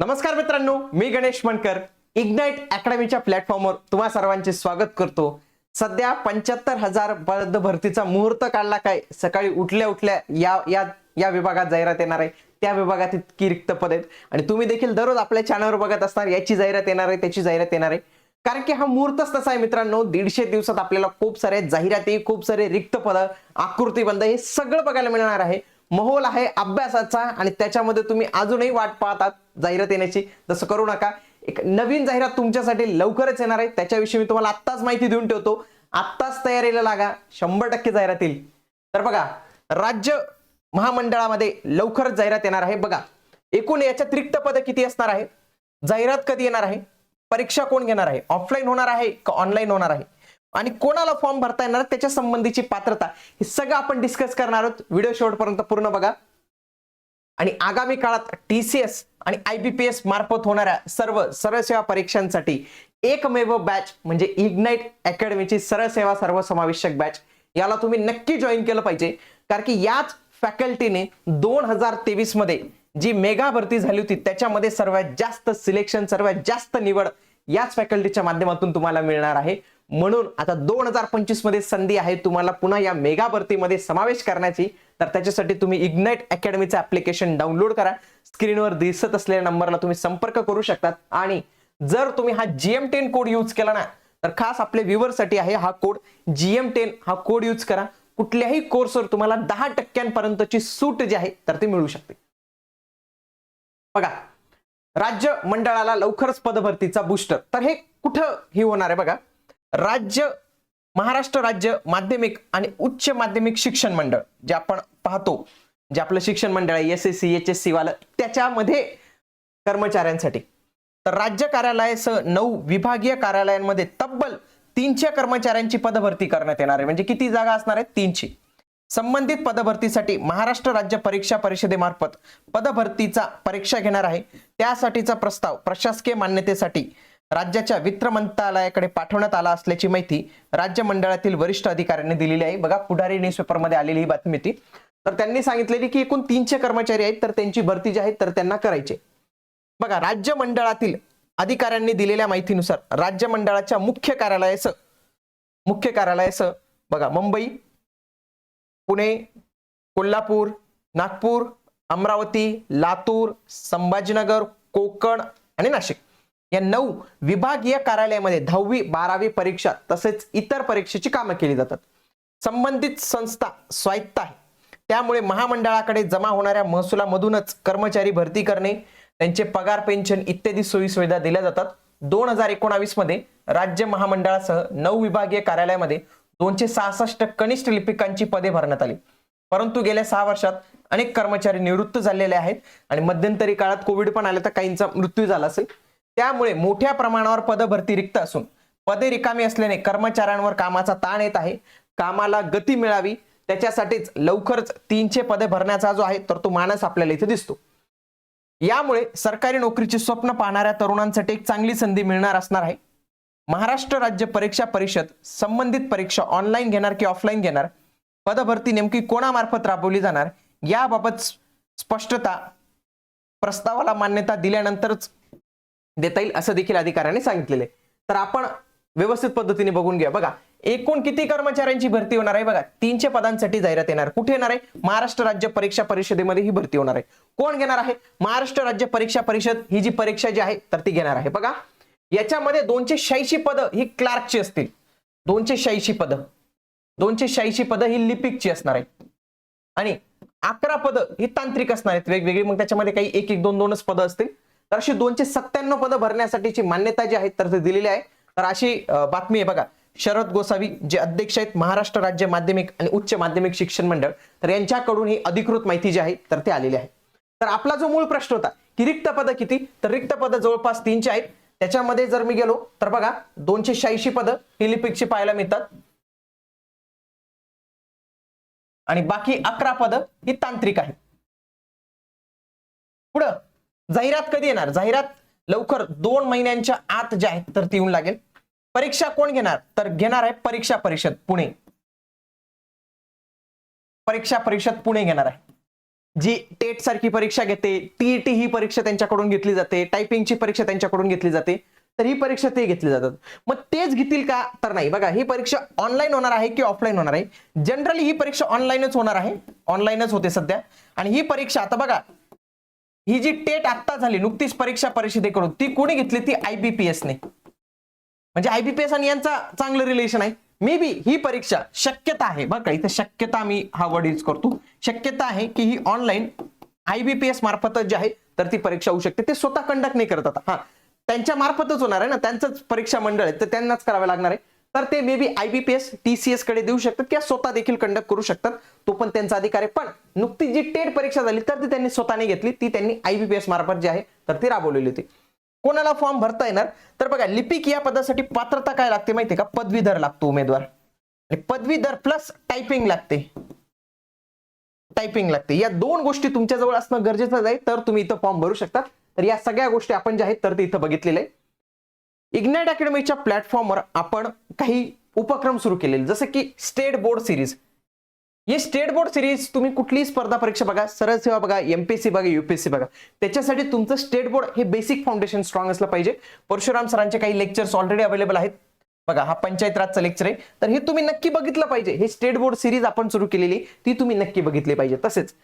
नमस्कार मित्रांनो मी गणेश मणकर. इग्नाइट अकॅडमीच्या प्लॅटफॉर्मवर तुम्हा सर्वांचे स्वागत करतो. सध्या पंच्याहत्तर हजार पद भरतीचा मुहूर्त काढला काय? सकाळी उठल्या उठल्या या या या विभागात जाहिरात येणार आहे. त्या विभागात इतकी रिक्त पद आहेत. आणि तुम्ही देखील दररोज आपल्या चॅनलवर बघत असणार याची जाहिरात येणार आहे त्याची जाहिरात येणार आहे. कारण की हा मुहूर्तच तसा आहे मित्रांनो दीडशे दिवसात आपल्याला खूप सारे जाहिराती खूप सारे रिक्त पद आकृतीबंध हे सगळं बघायला मिळणार आहे. माहोल आहे अभ्यासाचा आणि त्याच्यामध्ये तुम्ही अजूनही वाट पाहतात जाहिरात येण्याची. तसं करू नका. एक नवीन जाहिरात तुमच्यासाठी लवकरच येणार आहे. त्याच्याविषयी मी तुम्हाला आत्ताच माहिती देऊन ठेवतो. आत्ताच तयारीला लागा. शंभर टक्के जाहिरात येईल. तर बघा राज्य महामंडळामध्ये लवकरच जाहिरात येणार आहे. बघा एकूण याच्यात रिक्त पद किती असणार आहे? जाहिरात कधी येणार आहे? परीक्षा कोण घेणार आहे? ऑफलाईन होणार आहे का ऑनलाईन होणार आहे? आणि कोणाला फॉर्म भरता येणार त्याच्या संबंधीची पात्रता हे सगळं आपण डिस्कस करणार आहोत. व्हिडिओ शेवटपर्यंत पूर्ण बघा. आणि आगामी काळात टी सी एस आणि आय बी पी एस मार्फत होणाऱ्या सर्व सरळ सेवा परीक्षांसाठी एकमेव बॅच म्हणजे इग्नाइट अकॅडमीची सरळ सेवा सर्वसमावेशक बॅच याला तुम्ही नक्की जॉईन केलं पाहिजे. कारण की याच फॅकल्टीने दोन हजार तेवीसमध्ये जी मेगा भरती झाली होती त्याच्यामध्ये सर्वात जास्त सिलेक्शन सर्वात जास्त निवड याच फॅकल्टीच्या माध्यमातून तुम्हाला मिळणार आहे. म्हणून आता दोन हजार पंचवीसमध्ये संधी आहे तुम्हाला पुन्हा या मेगा भरतीमध्ये समावेश करण्याची. तर त्याच्यासाठी तुम्ही इग्नाइट अकॅडमीचं ऍप्लिकेशन डाउनलोड करा. स्क्रीनवर दिसत असलेल्या नंबरला तुम्ही संपर्क करू शकतात आणि जर तुम्ही हा जीएम टेन कोड यूज केला ना तर खास आपल्या व्ह्युअरसाठी आहे हा कोड जीएम टेन हा कोड यूज करा. कुठल्याही कोर्सवर तुम्हाला दहा टक्क्यांपर्यंतची सूट जी आहे तर ती मिळू शकते. बघा राज्य मंडळाला लवकरच पदभरतीचा बुस्टर तर हे कुठं ही होणार आहे बघा? राज्य महाराष्ट्र राज्य माध्यमिक आणि उच्च माध्यमिक शिक्षण मंडळ जे आपण पाहतो जे आपलं शिक्षण मंडळ आहे S S C H S C वालं त्याच्यामध्ये कर्मचाऱ्यांसाठी. तर राज्य कार्यालयासह नऊ विभागीय कार्यालयांमध्ये तब्बल तीनशे कर्मचाऱ्यांची पदभरती करण्यात येणार आहे. म्हणजे किती जागा असणार आहेत? तीनशे. संबंधित पदभरतीसाठी महाराष्ट्र राज्य परीक्षा परिषदेमार्फत पदभरतीचा परीक्षा घेणार आहे. त्यासाठीचा प्रस्ताव प्रशासकीय मान्यतेसाठी राज्याच्या वित्त मंत्रालयाकडे पाठवण्यात आला असल्याची माहिती राज्य मंडळातील वरिष्ठ अधिकाऱ्यांनी दिलेली आहे. बघा पुढारी न्यूजपेपरमध्ये आलेली ही बातमी होती. तर त्यांनी सांगितलेली की एकूण तीनशे कर्मचारी आहेत तर त्यांची भरती जी आहे तर त्यांना करायचे बघा राज्य मंडळातील अधिकाऱ्यांनी दिलेल्या माहितीनुसार राज्य मंडळाच्या मुख्य कार्यालयाचं मुख्य कार्यालयाचं बघा मुंबई पुणे कोल्हापूर नागपूर अमरावती लातूर संभाजीनगर कोकण आणि नाशिक. या नऊ विभागीय कार्यालयामध्ये दहावी बारावी परीक्षा तसेच इतर परीक्षेची कामं केली जातात. संबंधित संस्था स्वायत्त आहे. त्यामुळे महामंडळाकडे जमा होणाऱ्या महसुलामधूनच कर्मचारी भरती करणे त्यांचे पगार पेन्शन इत्यादी सोयी सुविधा दिल्या जातात. दोन हजार एकोणावीसमध्ये राज्य महामंडळासह नऊ विभागीय कार्यालयामध्ये दोनशे सहासष्ट कनिष्ठ लिपिकांची पदे भरण्यात आली. परंतु गेल्या सहा वर्षात अनेक कर्मचारी निवृत्त झालेले आहेत आणि मध्यंतरी काळात कोविड पण आले तर काहींचा मृत्यू झाला असेल. त्यामुळे मोठ्या प्रमाणावर पदभरती रिक्त असून पदे रिकामी असल्याने कर्मचाऱ्यांवर कामाचा ताण येत आहे. कामाला गती मिळावी. त्याच्यासाठीच लवकरच तीनशे पदे भरण्याचा जो आहे तर तो मानस आपल्याला इथे दिसतो. यामुळे सरकारी नोकरीचे स्वप्न पाहणाऱ्या तरुणांसाठी एक चांगली संधी मिळणार असणार आहे. महाराष्ट्र राज्य परीक्षा परिषद संबंधित परीक्षा ऑनलाईन घेणार की ऑफलाईन घेणार? पदभरती नेमकी कोणामार्फत राबवली जाणार? याबाबत स्पष्टता प्रस्तावाला मान्यता दिल्यानंतरच देता येईल असं देखील अधिकाऱ्यांनी सांगितलेले तर आपण व्यवस्थित पद्धतीने बघून घ्या. बघा एकूण किती कर्मचाऱ्यांची भरती होणार आहे? बघा तीनशे पदांसाठी जाहिरात येणार. कुठे येणार आहे? महाराष्ट्र राज्य परीक्षा परिषदेमध्ये ही भरती होणार आहे. कोण घेणार आहे? महाराष्ट्र राज्य परीक्षा परिषद ही जी परीक्षा जी आहे तर ती घेणार आहे. बघा याच्यामध्ये दोनशे शहाऐंशी पद ही क्लार्कची असतील. दोनशे शहाऐंशी पद. दोनशे शहाऐंशी पद ही लिपिकची असणार आहे आणि अकरा पद ही तांत्रिक असणार आहेत. वेगवेगळी. मग त्याच्यामध्ये काही एक एक दोन दोनच पद असतील. तर अशी दोनशे सत्त्याण्णव पदं भरण्यासाठीची मान्यता जी आहे तर ते दिलेली आहे. तर अशी बातमी आहे बघा. शरद गोसावी जे अध्यक्ष आहेत महाराष्ट्र राज्य माध्यमिक आणि उच्च माध्यमिक शिक्षण मंडळ तर यांच्याकडून ही अधिकृत माहिती जी आहे तर ते आलेली आहे. तर आपला जो मूळ प्रश्न होता की रिक्त पद किती? तर रिक्त पद जवळपास तीनशे आहेत. त्याच्यामध्ये जर मी गेलो तर बघा दोनशे शहाऐंशी पद ही पाहायला मिळतात. आणि बाकी अकरा पद ही तांत्रिक आहेत. जाहिरात कधी येणार? जाहिरात लवकर दोन महिन्यांच्या आत जे आहे तर ती येऊन लागेल. परीक्षा कोण घेणार? तर घेणार आहे परीक्षा परिषद पुणे. परीक्षा परिषद पुणे घेणार आहे. जी टेट सारखी परीक्षा घेते टीईटी ही परीक्षा त्यांच्याकडून घेतली जाते टायपिंगची परीक्षा त्यांच्याकडून घेतली जाते तर ही परीक्षा ते घेतली जातात. मग तेच घेतील का? तर नाही. बघा ही परीक्षा ऑनलाईन होणार आहे की ऑफलाईन होणार आहे? जनरली ही परीक्षा ऑनलाईनच होणार आहे. ऑनलाईनच होते सध्या. आणि ही परीक्षा आता बघा ही जी टेट आत्ता झाली नुकतीच परीक्षा परिषदेकडून ती कोणी घेतली? ती आयबीपीएस ने. म्हणजे आयबीपीएस आणि यांचा चांगलं रिलेशन आहे. मे बी ही परीक्षा शक्यता आहे. बरं का इथे शक्यता मी हा वर्ड यूज करतो. शक्यता आहे की ही ऑनलाईन आयबीपीएस मार्फतच जी आहे तर ती परीक्षा होऊ शकते. ते स्वतः कंडक्ट नाही करत आता. हा. त्यांच्या मार्फतच होणार आहे ना. त्यांचंच परीक्षा मंडळ आहे. तर त्यांनाच करावे लागणार आहे. तर ते मे बी आयबीपीएस टीसीएसकडे देऊ शकतात किंवा स्वतः देखील कंडक्ट करू शकतात. तो पण त्यांचा अधिकार आहे. पण नुकती जी टेट परीक्षा झाली तर ती त्यांनी स्वतःने घेतली. ती त्यांनी आयबीपीएस मार्फत जी आहे तर ती राबवलेली होती. कोणाला फॉर्म भरता येणार? तर बघा लिपिक या पदासाठी पात्रता काय लागते माहितीये का? पदवीधर लागतो उमेदवार. आणि पदवीधर प्लस टायपिंग लागते. टायपिंग लागते. या दोन गोष्टी तुमच्याजवळ असणं गरजेचं आहे तर तुम्ही इथं फॉर्म भरू शकता. तर या सगळ्या गोष्टी आपण ज्या आहेत तर ते इथं बघितलेले आहे. इग्नाइट अकॅडमीच्या प्लॅटफॉर्मवर आपण काही उपक्रम सुरू केलेले. जसं की स्टेट बोर्ड सिरीज हे स्टेट बोर्ड सिरीज तुम्ही कुठलीही स्पर्धा परीक्षा बघा सरळ सेवा बघा एमपीएससी बघा युपीएससी बघा. त्याच्यासाठी तुमचं स्टेट बोर्ड हे बेसिक फाउंडेशन स्ट्रॉंग असलं पाहिजे. परशुराम सरांचे काही लेक्चर्स ऑलरेडी अवेलेबल आहेत. बघा हा पंचायत राजचा लेक्चर आहे. तर हे तुम्ही नक्की बघितलं पाहिजे. हे स्टेट बोर्ड सिरीज आपण सुरू केलेली ती तुम्ही नक्की बघितली पाहिजे. तसेच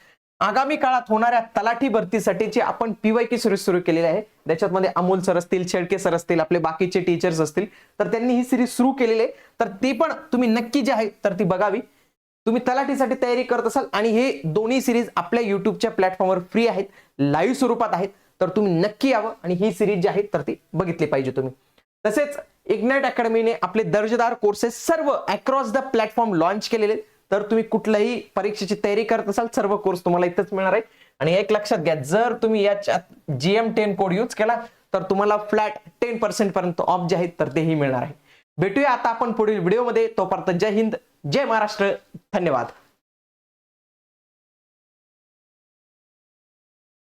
आगामी काळात होणाऱ्या तलाठी भरतीसाठीची आपण पीवायकी सिरीज सुरू केलेली आहे. त्याच्यामध्ये अमोल सर असतील शेळके सर असतील आपले बाकीचे टीचर्स असतील तर त्यांनी ही सिरीज सुरू केलेली आहे. तर ती पण तुम्ही नक्की जी आहे तर ती बघावी. तुम्ही तलाठीसाठी तयारी करत असाल आणि हे दोन्ही सिरीज आपल्या युट्यूबच्या प्लॅटफॉर्मवर फ्री आहेत लाईव्ह स्वरूपात आहेत तर तुम्ही नक्की यावं आणि ही सिरीज जी आहे तर ती बघितली पाहिजे तुम्ही. तसेच इग्नाइट अकॅडमीने आपले दर्जेदार कोर्सेस सर्व अक्रॉस द प्लॅटफॉर्म लॉन्च केलेले आहेत. तर तुम्ही कुठल्याही परीक्षेची तयारी करत असाल सर्व कोर्स तुम्हाला इथंच मिळणार आहे. आणि एक लक्षात घ्या जर तुम्ही याच्यात जीएम टेन कोड यूज केला तर तुम्हाला फ्लॅट टेन पर्सेंट पर्यंत ऑफ जे आहेत तर तेही मिळणार आहे. भेटूया आता आपण पुढील व्हिडिओमध्ये तोपर्यंत जय हिंद जय महाराष्ट्र. धन्यवाद.